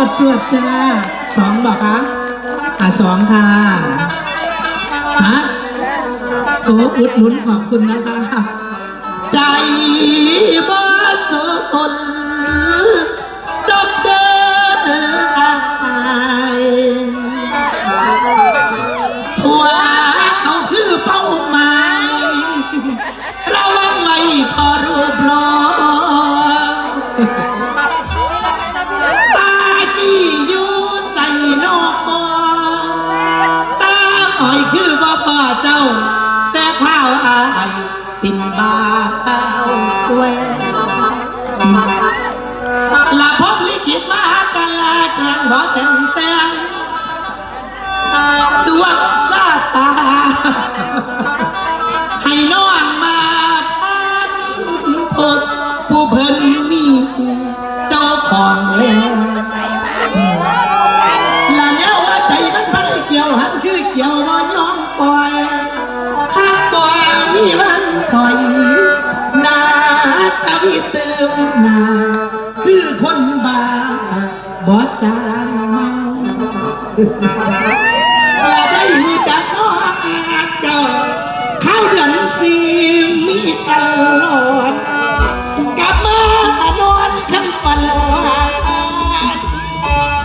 วดสวดจ้าสองบอกคะอะสองค่ะฮะโอ้อุดหนุนขอบคุณนะคะ ใจ ป็นบาเต้าแหวละพบลิขิตมากันลากลางบเต็มแต้งดวงซาตา ให้น้องมาพันพบผู้เพิ่นมี นถอยหนาตะวิเติมหนาคือคนบ้าบ่สางเมาละได้รู้จักน้องเจ้าเข้าเดือนสีมีตลอดกลับมานอนคันฝันลอย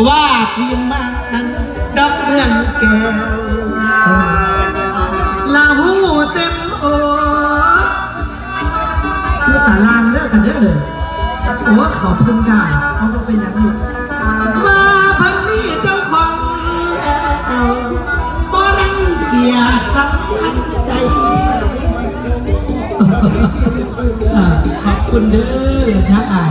ว่าพี่มันดอกเรื่องแก้ว ตารางเด้อค่ะเด้อโอ้ขอบคุณค่ะเขาก็เป็นอย่างนี้มาพันนี้เจ้าของบ่รังเกียจสัมพันธ์ใจ ขอบคุณเด้อนะอา